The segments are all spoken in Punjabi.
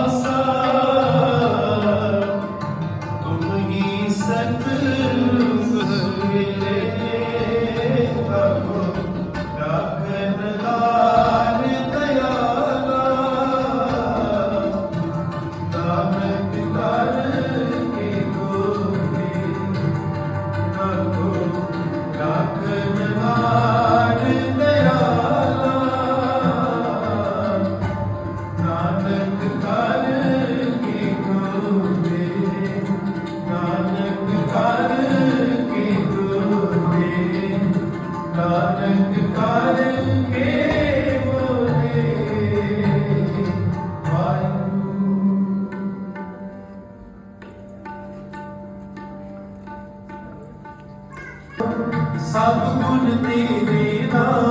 awesome. ਸਭ ਗੁਣ ਤੇਰੇ ਨਾਮ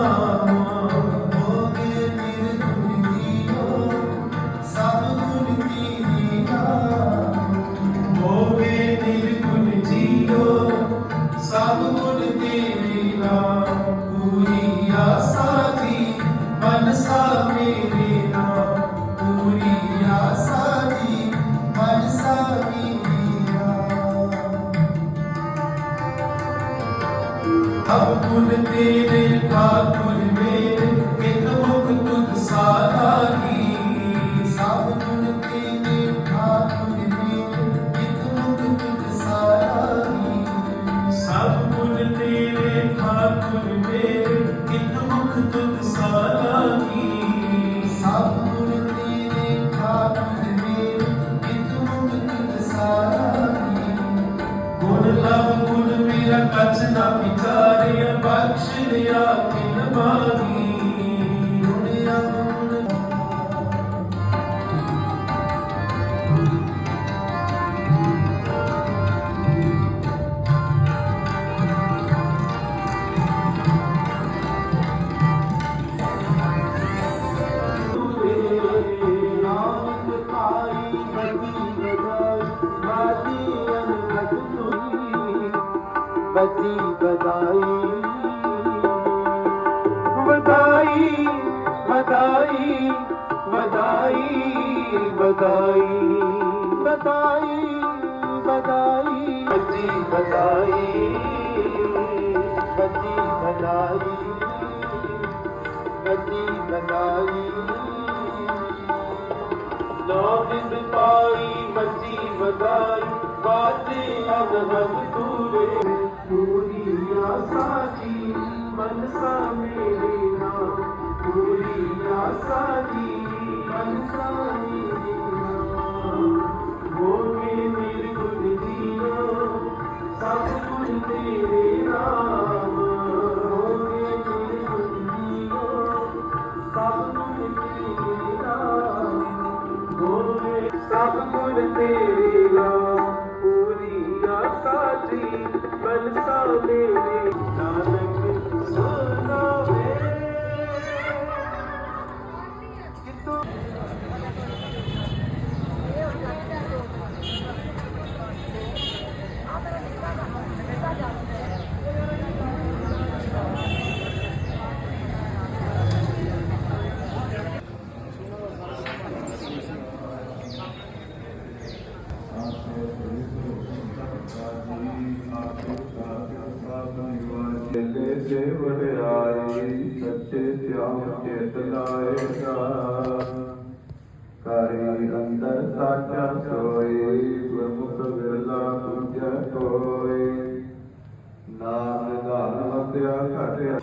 ਅਬ ਗੁਣ ਤੇਰੇ ਠਾਕੁਰ ਗੁਣ ਮੇਰਾ ਕਛ ਨਾ ਬਖਸ਼ ਲਿਆ ਕਿਨ ਮਾਗੀ ਬਦੀ ਬਦਾਈ ਵਧਾਈ ਵਧਾਈ ਵਧਾਈ ਵਧਾਈ। ਵਧਾਈ ਵਧਾਈ। ਬਦੀ ਵਧਾਈ ਬਦੀ ਵਧਾਈ। ਬਦੀ ਵਧਾਈ। ਨਾਮ ਪਾਈ ਬੱਜੀ ਵਧਾਈ। ਬਾਤੇ ਅਨਹਦ ਤੂਰੇ ਪੂਰੀ ਆਸਾ ਜੀ ਮਨਸਾ ਮੇਰੇ ਨਾਮ ਪੂਰੀ ਆਸਾ ਜੀ ਮਨਸਾ ਮੇਰੇ ਨਾਮ ਹੋਗੇ ਨਿਰਗੁਣ ਜੀਓ ਸਭ ਗੁਣ ਤੇਰੇ ਨਾਮ। ਹੋਗੇ ਨਿਰਗੁਣ ਜੀਓ ਸਭ ਗੁਣ ਤੇਰੇ ਨਾਮ। ਹੋਵੇ ਸਭ ਗੁਣ ਤੇਰੇ ਨਾਮ। ਜੀ ਮਨਸਾ ਮੇਰੇ ਵਡਿਆਈ ਸੱਚੇ ਸਿਆਮ ਚੇਤ ਲਾਏਗਾ ਕਰੀ ਅੰਦਰ ਸਾਚਾ ਸੋਈ ਗੁਰਮੁਖ ਵਿਰਲਾ ਪੁੱਜੈ ਕੋਈ ਨਾਮ ਦਾਨ ਮਤਿਆ ਘਟਿਆ